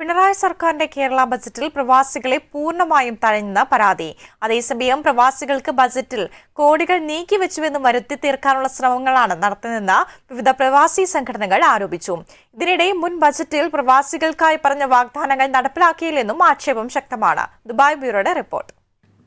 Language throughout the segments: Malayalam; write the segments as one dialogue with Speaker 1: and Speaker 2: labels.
Speaker 1: പിണറായി സർക്കാരിന്റെ കേരള ബജറ്റിൽ പ്രവാസികളെ പൂർണമായും തഴഞ്ഞെന്ന് പരാതി. അതേസമയം പ്രവാസികൾക്ക് ബജറ്റിൽ കോടികൾ നീക്കിവെച്ചുവെന്ന് വരുത്തി തീർക്കാനുള്ള ശ്രമങ്ങളാണ് നടത്തുന്നതെന്ന് വിവിധ പ്രവാസി സംഘടനകൾ ആരോപിച്ചു. ഇതിനിടെ മുൻ ബജറ്റിൽ പ്രവാസികൾക്കായി പറഞ്ഞ വാഗ്ദാനങ്ങൾ നടപ്പിലാക്കിയില്ലെന്നും ആക്ഷേപം ശക്തമാണ്. ദുബായ് ബ്യൂറോയുടെ റിപ്പോർട്ട്.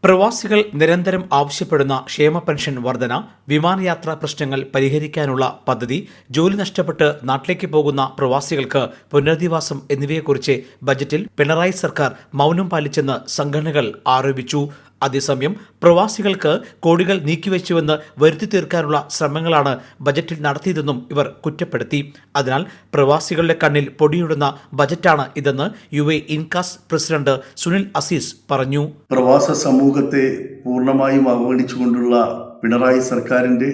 Speaker 2: പ്രവാസികൾ നിരന്തരം ആവശ്യപ്പെടുന്ന ക്ഷേമ പെൻഷൻ വർധന വിമാനയാത്രാ പ്രശ്നങ്ങൾ പരിഹരിക്കാനുള്ള പദ്ധതി ജോലി നഷ്ടപ്പെട്ട് നാട്ടിലേക്ക് പോകുന്ന പ്രവാസികൾക്ക് പുനരധിവാസം എന്നിവയെക്കുറിച്ച് ബജറ്റിൽ പിണറായി സർക്കാർ മൗനം പാലിച്ചെന്ന് സംഘടനകൾ ആരോപിച്ചു. അതേസമയം പ്രവാസികൾക്ക് കോടികൾ നീക്കിവെച്ചുവെന്ന് വരുത്തി തീർക്കാനുള്ള ശ്രമങ്ങളാണ് ബജറ്റിൽ നടത്തിയതെന്നും ഇവർ കുറ്റപ്പെടുത്തി. അതിനാൽ പ്രവാസികളുടെ കണ്ണിൽ പൊടിയിടുന്ന ബജറ്റാണ് ഇതെന്ന് U A INCAS president Sunil Azeez പറഞ്ഞു.
Speaker 3: പ്രവാസ സമൂഹത്തെ പൂർണമായും അവഗണിച്ചുകൊണ്ടുള്ള പിണറായി സർക്കാരിന്റെ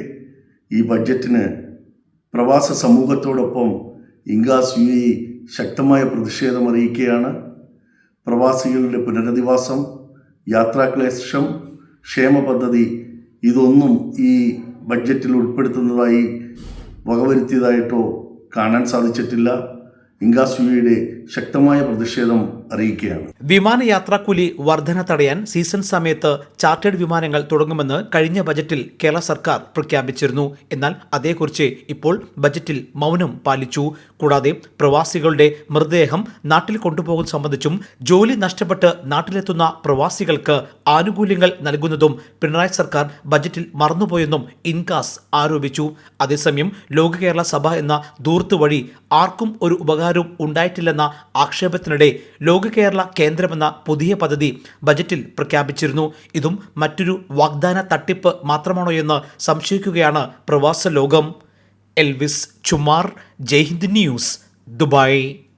Speaker 3: ഈ ബഡ്ജറ്റിന് പ്രവാസ സമൂഹത്തോടൊപ്പം ഇംഗാസ് യു എ ശക്തമായ പ്രതിഷേധം അറിയിക്കുകയാണ്. പ്രവാസികളുടെ പുനരധിവാസം യാത്രാക്ലേശം ക്ഷേമ പദ്ധതി ഇതൊന്നും ഈ ബഡ്ജറ്റിൽ ഉൾപ്പെടുത്തുന്നതായി വകവരുത്തിയതായിട്ടോ കാണാൻ സാധിച്ചിട്ടില്ല. യു ശക്തമായ പ്രതിഷേധം അറിയിക്കുകയാണ്.
Speaker 2: വിമാനയാത്രാക്കൂലി വർധന തടയാൻ സീസൺ സമയത്ത് ചാർട്ടേഡ് വിമാനങ്ങൾ തുടങ്ങുമെന്ന് കഴിഞ്ഞ ബജറ്റിൽ കേരള സർക്കാർ പ്രഖ്യാപിച്ചിരുന്നു. എന്നാൽ അതേക്കുറിച്ച് ഇപ്പോൾ ബജറ്റിൽ മൗനം പാലിച്ചു. കൂടാതെ പ്രവാസികളുടെ മൃതദേഹം നാട്ടിൽ കൊണ്ടുപോകുന്നത് സംബന്ധിച്ചും ജോലി നഷ്ടപ്പെട്ട് നാട്ടിലെത്തുന്ന പ്രവാസികൾക്ക് ആനുകൂല്യങ്ങൾ നൽകുന്നതും പിണറായി സർക്കാർ ബജറ്റിൽ മറന്നുപോയെന്നും ഇൻകാസ് ആരോപിച്ചു. അതേസമയം ലോക കേരള സഭ എന്ന ദൂർത്ത് വഴി ആർക്കും ഒരു ഉപകാരവും ഉണ്ടായിട്ടില്ലെന്ന ആക്ഷേപത്തിനിടെ ലോക കേരള കേന്ദ്രമെന്ന പുതിയ പദ്ധതി ബജറ്റിൽ പ്രഖ്യാപിച്ചിരുന്നു. ഇതും മറ്റൊരു വാഗ്ദാന തട്ടിപ്പ് മാത്രമാണോ എന്ന് സംശയിക്കുകയാണ് പ്രവാസ ലോകം. Elvis Chummar Jaihind news Dubai.